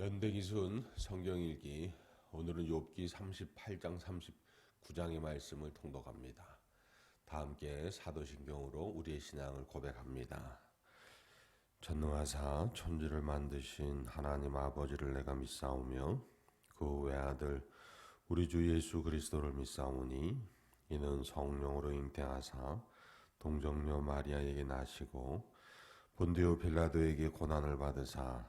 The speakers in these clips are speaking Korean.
연대기순 성경일기 오늘은 욥기 38장 39장의 말씀을 통독합니다. 다 함께 사도신경으로 우리의 신앙을 고백합니다. 전능하사 천지를 만드신 하나님 아버지를 내가 믿사오며 그 외아들 우리 주 예수 그리스도를 믿사오니 이는 성령으로 잉태하사 동정녀 마리아에게 나시고 본디오 빌라도에게 고난을 받으사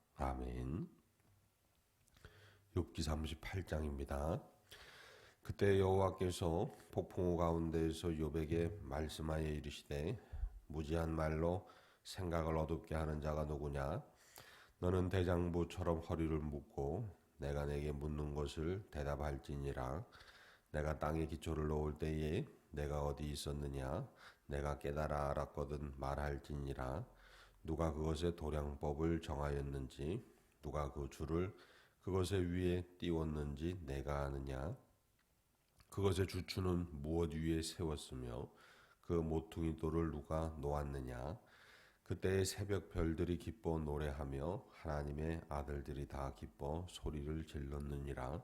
아멘. 욥기 38장입니다. 그때 여호와께서 폭풍우 가운데에서 욥에게 말씀하여 이르시되 무지한 말로 생각을 어둡게 하는 자가 누구냐 너는 대장부처럼 허리를 묶고 내가 내게 묻는 것을 대답할지니라 내가 땅에 기초를 놓을 때에 내가 어디 있었느냐 내가 깨달아 알았거든 말할지니라 누가 그것의 도량법을 정하였는지 누가 그 줄을 그것의 위에 띄웠는지 내가 아느냐? 그것의 주추는 무엇 위에 세웠으며 그 모퉁이 돌을 누가 놓았느냐? 그때의 새벽 별들이 기뻐 노래하며 하나님의 아들들이 다 기뻐 소리를 질렀느니라.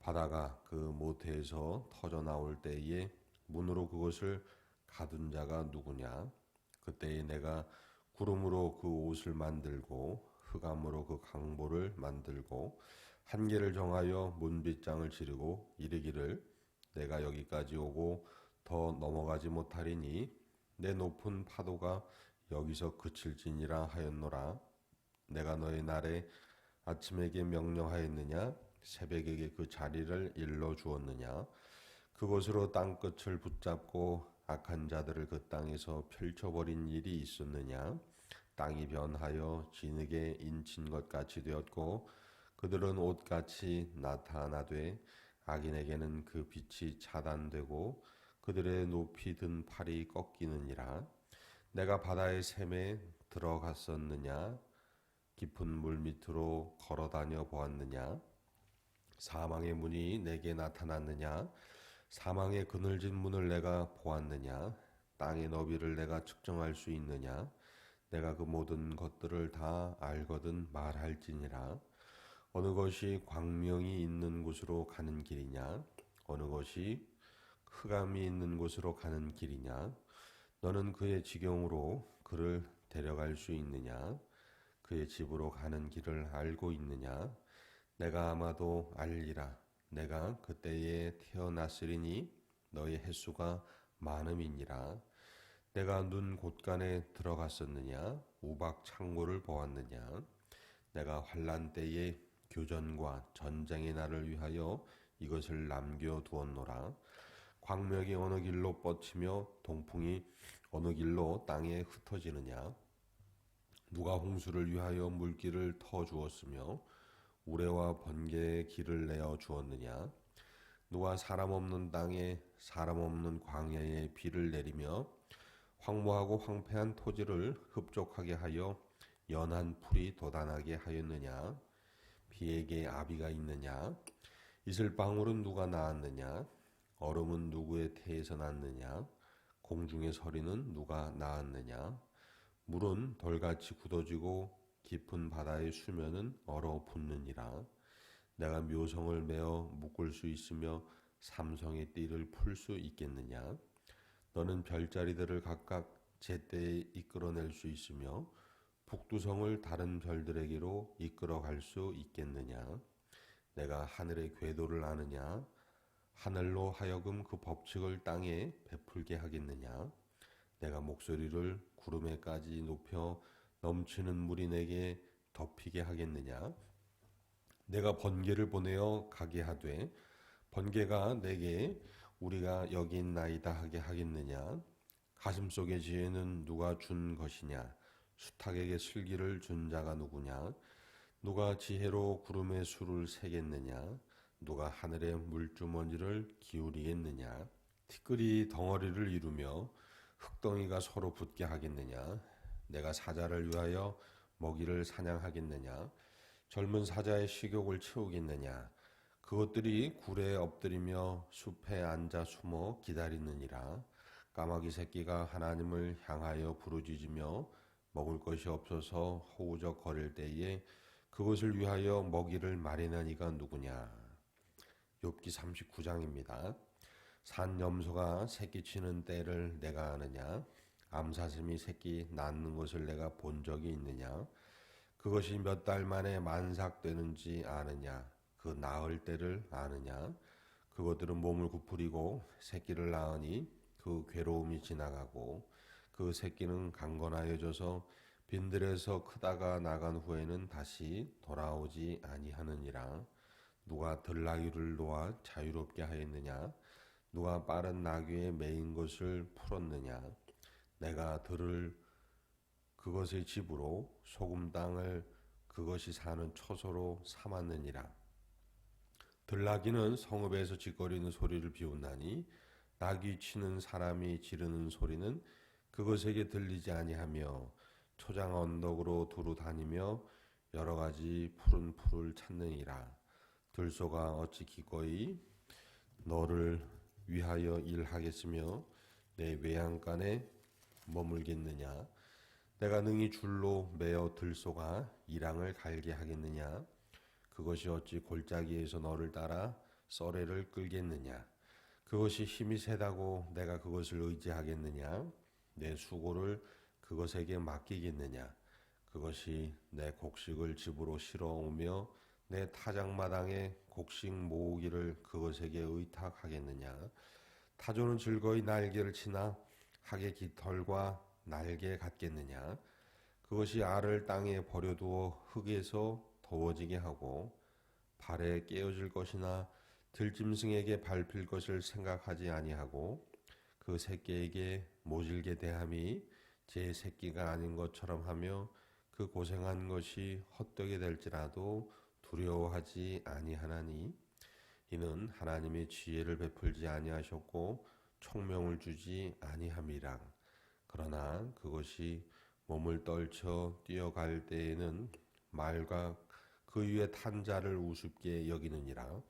바다가 그 모태에서 터져 나올 때에 문으로 그것을 가둔 자가 누구냐? 그때에 내가 구름으로 그 옷을 만들고 흑암으로 그 강보를 만들고 한계를 정하여 문빗장을 지르고 이르기를 내가 여기까지 오고 더 넘어가지 못하리니 내 높은 파도가 여기서 그칠지니라 하였노라. 내가 너의 날에 아침에게 명령하였느냐? 새벽에게 그 자리를 일러 주었느냐? 그곳으로 땅 끝을 붙잡고 악한 자들을 그 땅에서 펼쳐버린 일이 있었느냐 땅이 변하여 진흙에 인친 것 같이 되었고 그들은 옷같이 나타나되 악인에게는 그 빛이 차단되고 그들의 높이 든 팔이 꺾이느니라. 내가 바다의 샘에 들어갔었느냐? 깊은 물 밑으로 걸어 다녀 보았느냐? 사망의 문이 내게 나타났느냐? 사망의 그늘진 문을 내가 보았느냐? 땅의 너비를 내가 측정할 수 있느냐 내가 그 모든 것들을 다 알거든 말할지니라. 어느 것이 광명이 있는 곳으로 가는 길이냐? 어느 것이 흑암이 있는 곳으로 가는 길이냐? 너는 그의 지경으로 그를 데려갈 수 있느냐? 그의 집으로 가는 길을 알고 있느냐? 내가 아마도 알리라. 내가 그때에 태어났으리니 너의 횟수가 많음이니라 내가 눈 곳간에 들어갔었느냐? 우박 창고를 보았느냐? 내가 환란 때에 교전과 전쟁의 날을 위하여 이것을 남겨 두었노라. 광명이 어느 길로 뻗치며 동풍이 어느 길로 땅에 흩어지느냐? 누가 홍수를 위하여 물길을 터 주었으며 우레와 번개의 길을 내어 주었느냐? 누가 사람 없는 땅에 사람 없는 광야에 비를 내리며 황무하고 황폐한 토지를 흡족하게 하여 연한 풀이 돋아나게 하였느냐? 비에게 아비가 있느냐? 이슬방울은 누가 낳았느냐? 얼음은 누구의 태에서 났느냐? 공중의 서리는 누가 낳았느냐? 물은 돌같이 굳어지고 깊은 바다의 수면은 얼어붙느니라. 내가 묘성을 메어 묶을 수 있으며 삼성의 띠를 풀 수 있겠느냐 너는 별자리들을 각각 제때에 이끌어낼 수 있으며 북두성을 다른 별들에게로 이끌어갈 수 있겠느냐? 내가 하늘의 궤도를 아느냐? 하늘로 하여금 그 법칙을 땅에 베풀게 하겠느냐? 내가 목소리를 구름에까지 높여 넘치는 물이 내게 덮이게 하겠느냐? 내가 번개를 보내어 가게 하되 번개가 내게 우리가 여기 있나이다 하게 하겠느냐? 가슴 속의 지혜는 누가 준 것이냐? 수탉에게 슬기를 준 자가 누구냐? 누가 지혜로 구름의 수를 세겠느냐? 누가 하늘의 물주머니를 기울이겠느냐? 티끌이 덩어리를 이루며 흙덩이가 서로 붙게 하겠느냐? 내가 사자를 위하여 먹이를 사냥하겠느냐? 젊은 사자의 식욕을 채우겠느냐? 그것들이 굴에 엎드리며 숲에 앉아 숨어 기다리느니라. 까마귀 새끼가 하나님을 향하여 부르짖으며 먹을 것이 없어서 허우적 거릴 때에 그것을 위하여 먹이를 마련한 이가 누구냐? 욥기 39장입니다. 산 염소가 새끼 치는 때를 내가 아느냐? 암사슴이 새끼 낳는 것을 내가 본 적이 있느냐? 그것이 몇 달 만에 만삭되는지 아느냐? 그 낳을 때를 아느냐? 그것들은 몸을 구부리고 새끼를 낳으니 그 괴로움이 지나가고 그 새끼는 강건하여져서 빈들에서 크다가 나간 후에는 다시 돌아오지 아니하느니라. 누가 들나귀를 놓아 자유롭게 하였느냐? 누가 빠른 나귀에 매인 것을 풀었느냐? 내가 들을 그것의 집으로 소금 땅을 그것이 사는 초소로 삼았느니라. 들나귀는 성읍에서 짓거리는 소리를 비웃나니 낙이 치는 사람이 지르는 소리는 그것에게 들리지 아니하며 초장 언덕으로 두루 다니며 여러 가지 푸른 풀을 찾느니라. 들소가 어찌 기꺼이 너를 위하여 일하겠으며 내 외양간에 머물겠느냐? 내가 능히 줄로 매어 들소가 이랑을 갈게 하겠느냐? 그것이 어찌 골짜기에서 너를 따라 썰애를 끌겠느냐? 그것이 힘이 세다고 내가 그것을 의지하겠느냐? 내 수고를 그것에게 맡기겠느냐? 그것이 내 곡식을 집으로 실어오며 내 타작마당에 곡식 모으기를 그것에게 의탁하겠느냐? 타조는 즐거이 날개를 치나 학의 깃털과 날개 같겠느냐? 그것이 알을 땅에 버려두어 흙에서 더워지게 하고 발에 깨어질 것이나 들짐승에게 밟힐 것을 생각하지 아니하고 그 새끼에게 모질게 대함이 제 새끼가 아닌 것처럼 하며 그 고생한 것이 헛되게 될지라도 두려워하지 아니하나니 이는 하나님의 지혜를 베풀지 아니하셨고 총명을 주지 아니함이라 그러나 그것이 몸을 떨쳐 뛰어갈 때에는 말과 그 위에 탄 자를 우습게 여기느니라.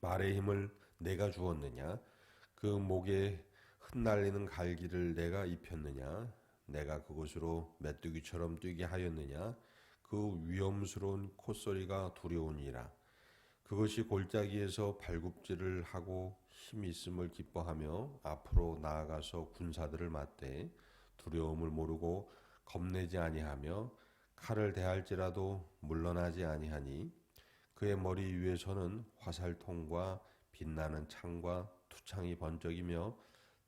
말의 힘을 내가 주었느냐? 그 목에 흩날리는 갈기를 내가 입혔느냐? 내가 그곳으로 메뚜기처럼 뛰게 하였느냐? 그 위험스러운 콧소리가 두려우니라. 그것이 골짜기에서 발굽질을 하고 힘 있음을 기뻐하며 앞으로 나아가서 군사들을 맞대 두려움을 모르고 겁내지 아니하며 칼을 대할지라도 물러나지 아니하니 그의 머리 위에서는 화살통과 빛나는 창과 투창이 번쩍이며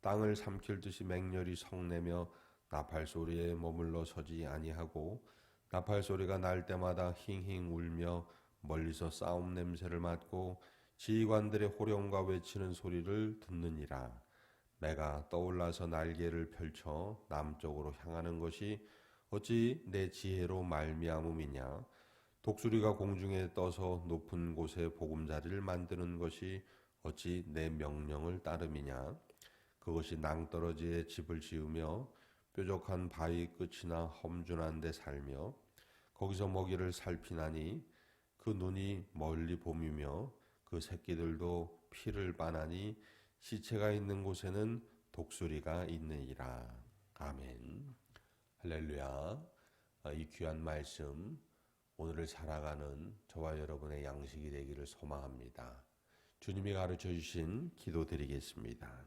땅을 삼킬 듯이 맹렬히 성내며 나팔 소리에 머물러 서지 아니하고 나팔 소리가 날 때마다 힝힝 울며 멀리서 싸움 냄새를 맡고 지휘관들의 호령과 외치는 소리를 듣느니라. 내가 떠올라서 날개를 펼쳐 남쪽으로 향하는 것이 어찌 내 지혜로 말미암음이냐? 독수리가 공중에 떠서 높은 곳에 보금자리를 만드는 것이 어찌 내 명령을 따름이냐? 그것이 낭떠러지에 집을 지으며 뾰족한 바위 끝이나 험준한 데 살며 거기서 먹이를 살피나니 그 눈이 멀리 봄이며 그 새끼들도 피를 빠나니 시체가 있는 곳에는 독수리가 있느니라. 아멘. 할렐루야. 아, 이 귀한 말씀 오늘을 살아가는 저와 여러분의 양식이 되기를 소망합니다. 주님이 가르쳐 주신 기도 드리겠습니다.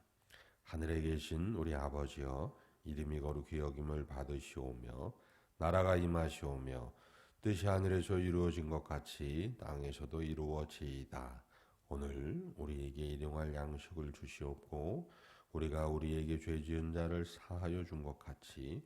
하늘에 계신 우리 아버지여 이름이 거룩히 여김을 받으시오며 나라가 임하시오며 뜻이 하늘에서 이루어진 것 같이 땅에서도 이루어지이다. 오늘 우리에게 일용할 양식을 주시옵고 우리가 우리에게 죄 지은 자를 사하여 준 것 같이